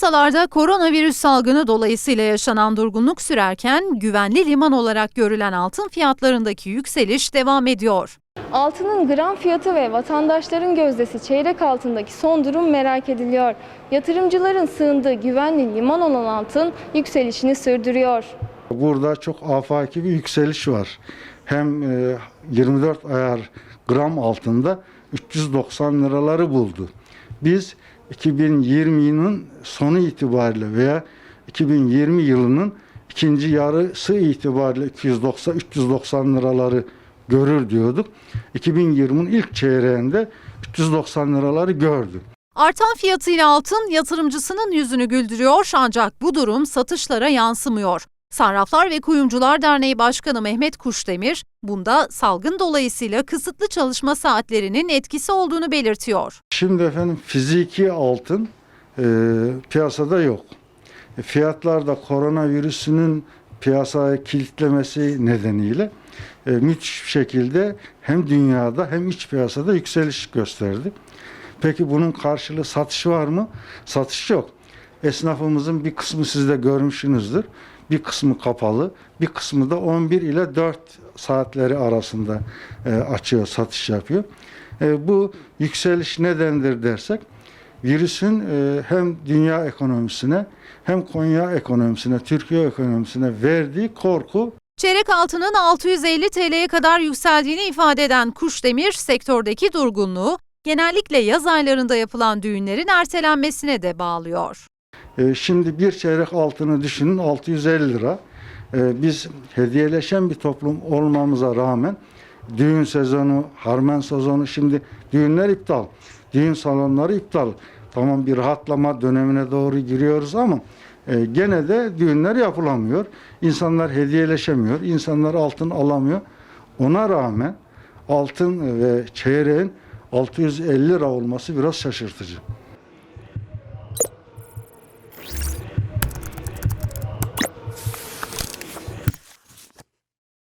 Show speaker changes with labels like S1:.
S1: Piyasalarda koronavirüs salgını dolayısıyla yaşanan durgunluk sürerken güvenli liman olarak görülen altın fiyatlarındaki yükseliş devam ediyor.
S2: Altının gram fiyatı ve vatandaşların gözdesi çeyrek altındaki son durum merak ediliyor. Yatırımcıların sığındığı güvenli liman olan altın yükselişini sürdürüyor.
S3: Burada çok afaki bir yükseliş var. Hem e, 24 ayar gram altında 390 liraları buldu. Biz 2020'nin sonu itibariyle veya 2020 yılının ikinci yarısı itibariyle 290 390 liraları görür diyorduk. 2020'nin ilk çeyreğinde 390 liraları gördü.
S1: Artan fiyatıyla altın yatırımcısının yüzünü güldürüyor ancak bu durum satışlara yansımıyor. Sarraflar ve Kuyumcular Derneği Başkanı Mehmet Kuşdemir, bunda salgın dolayısıyla kısıtlı çalışma saatlerinin etkisi olduğunu belirtiyor.
S3: Şimdi efendim fiziki altın e, piyasada yok. E, fiyatlar da koronavirüsünün piyasaya kilitlemesi nedeniyle e, müthiş bir şekilde hem dünyada hem iç piyasada yükseliş gösterdi. Peki bunun karşılığı satış var mı? Satış yok. Esnafımızın bir kısmı siz de görmüşsünüzdür. Bir kısmı kapalı, bir kısmı da 11 ile 4 saatleri arasında e, açıyor, satış yapıyor. E, bu yükseliş nedendir dersek, virüsün e, hem dünya ekonomisine hem Konya ekonomisine, Türkiye ekonomisine verdiği korku
S1: Çeyrek altının 650 TL'ye kadar yükseldiğini ifade eden Kuşdemir, sektördeki durgunluğu genellikle yaz aylarında yapılan düğünlerin ertelenmesine de bağlıyor.
S3: E, Şimdi bir çeyrek altını düşünün 650 lira. E, Biz hediyeleşen bir toplum olmamıza rağmen düğün sezonu, harman sezonu şimdi düğünler iptal. Düğün salonları iptal. Tamam bir rahatlama dönemine doğru giriyoruz ama e, gene de düğünler yapılamıyor. İnsanlar hediyeleşemiyor. insanlar altın alamıyor. Ona rağmen altın ve çeyreğin 650 lira olması biraz şaşırtıcı.